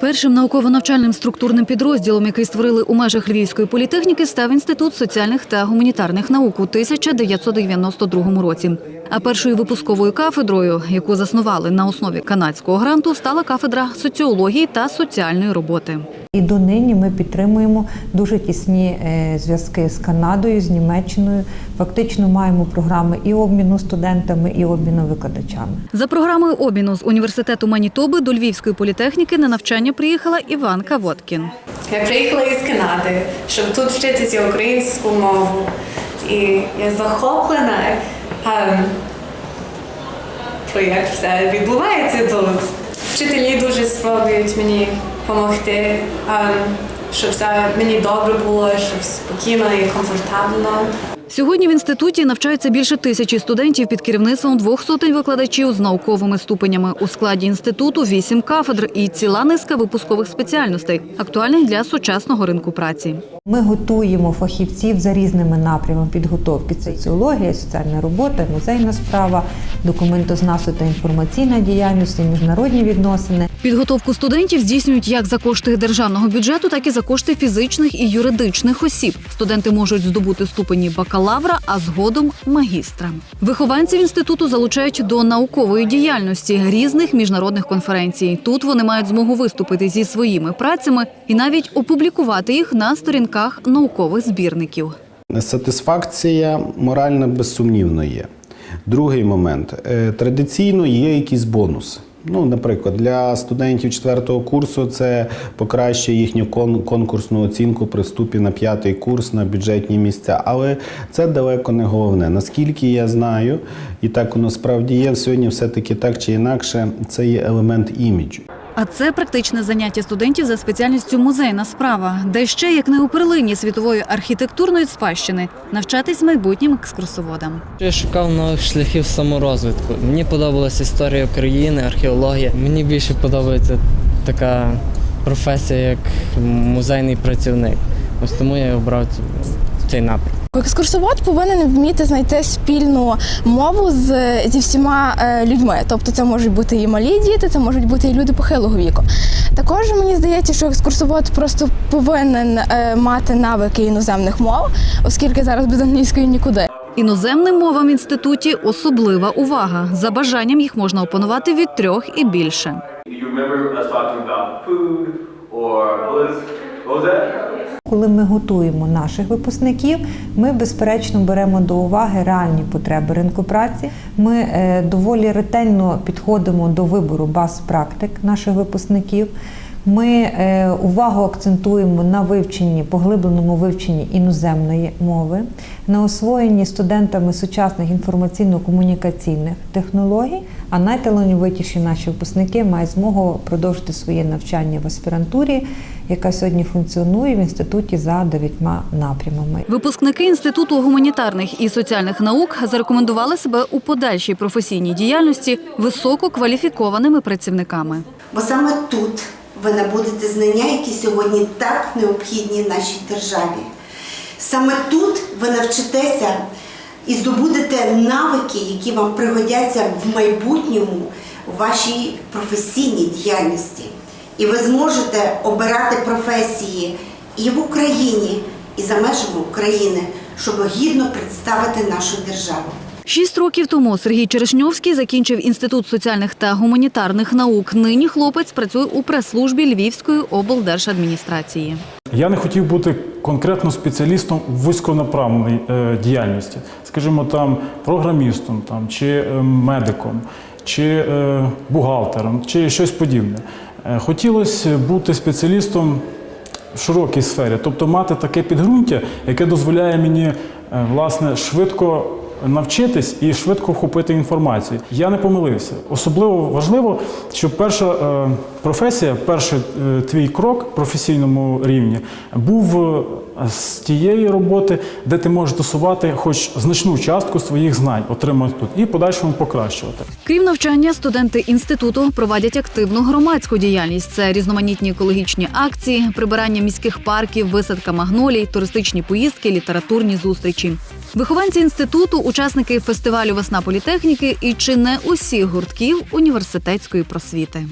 Першим науково-навчальним структурним підрозділом, який створили у межах Львівської політехніки, став інститут соціальних та гуманітарних наук у 1992 році. А першою випусковою кафедрою, яку заснували на основі канадського гранту, стала кафедра соціології та соціальної роботи. І донині ми підтримуємо дуже тісні е, зв'язки з Канадою, з Німеччиною. Фактично маємо програми і обміну студентами, і обміну викладачами. За програмою обміну з університету Манітоби до Львівської політехніки на навчання приїхала Іванка Воткін. Я приїхала із Канади, щоб тут вчитися українську мову. І я захоплена, ем, про як все відбувається тут. Вчителі дуже спробують мені допомогти, ем, щоб все мені добре було, щоб спокійно і комфортабельно. Сьогодні в інституті навчаються більше тисячі студентів під керівництвом двох сотень викладачів з науковими ступенями. У складі інституту вісім кафедр і ціла низка випускових спеціальностей, актуальних для сучасного ринку праці. Ми готуємо фахівців за різними напрямами підготовки: це соціологія, соціальна робота, музейна справа, документознавство та інформаційна діяльність, і міжнародні відносини. Підготовку студентів здійснюють як за кошти державного бюджету, так і за кошти фізичних і юридичних осіб. Студенти можуть здобути ступені бакалавра, а згодом магістра. Вихованців інституту залучають до наукової діяльності різних міжнародних конференцій. Тут вони мають змогу виступити зі своїми працями і навіть опублікувати їх на сторінках наукових збірників. Сатисфакція моральна безсумнівно є. Другий момент. Е, Традиційно є якісь бонуси. Ну, наприклад, для студентів четвертого курсу це покращує їхню конкурсну оцінку при вступі на п'ятий курс на бюджетні місця. Але це далеко не головне. Наскільки я знаю, і так воно справді є, сьогодні все-таки так чи інакше, це є елемент іміджу. А це практичне заняття студентів за спеціальністю музейна справа, де ще як не у перлині світової архітектурної спадщини навчатись майбутнім екскурсоводам. Я шукав нових шляхів саморозвитку. Мені подобалася історія України, археологія. Мені більше подобається така професія, як музейний працівник. Ось тому я обрав цю- цей напрям. Екскурсовод повинен вміти знайти спільну мову з, зі всіма е, людьми. Тобто це можуть бути і малі діти, це можуть бути і люди похилого віку. Також мені здається, що екскурсовод просто повинен е, мати навики іноземних мов, оскільки зараз без англійської нікуди. Іноземним мовам в інституті особлива увага. За бажанням їх можна опанувати від трьох і більше. Коли ми готуємо наших випускників, ми безперечно беремо до уваги реальні потреби ринку праці. Ми е, доволі ретельно підходимо до вибору баз практик наших випускників. Ми е, увагу акцентуємо на вивченні, поглибленому вивченні іноземної мови, на освоєнні студентами сучасних інформаційно-комунікаційних технологій. А найталановитіші наші випускники мають змогу продовжити своє навчання в аспірантурі, яка сьогодні функціонує в інституті за дев'ятьма напрямами. Випускники інституту гуманітарних і соціальних наук зарекомендували себе у подальшій професійній діяльності висококваліфікованими працівниками. Бо саме тут ви набудете знання, які сьогодні так необхідні нашій державі. Саме тут ви навчитеся і здобудете навики, які вам пригодяться в майбутньому у вашій професійній діяльності. І ви зможете обирати професії і в Україні, і за межами України, щоб гідно представити нашу державу. Шість років тому Сергій Черешньовський закінчив інститут соціальних та гуманітарних наук. Нині хлопець працює у прес-службі Львівської облдержадміністрації. Я не хотів бути конкретно спеціалістом в вузьконаправленій діяльності, скажімо, там програмістом там, чи е, медиком, чи е, бухгалтером, чи щось подібне. Е, хотілося бути спеціалістом в широкій сфері, тобто мати таке підґрунтя, яке дозволяє мені власне швидко навчитись і швидко вхопити інформацію. Я не помилився. Особливо важливо, щоб перша е, професія, перший е, твій крок професійному рівні був е, з тієї роботи, де ти можеш досувати хоч значну частку своїх знань, отримати тут і подальшому покращувати. Крім навчання, студенти інституту проводять активну громадську діяльність. Це різноманітні екологічні акції, прибирання міських парків, висадка магнолій, туристичні поїздки, літературні зустрічі. Вихованці інституту, учасники фестивалю Весна політехніки і чи не усіх гуртків університетської просвіти.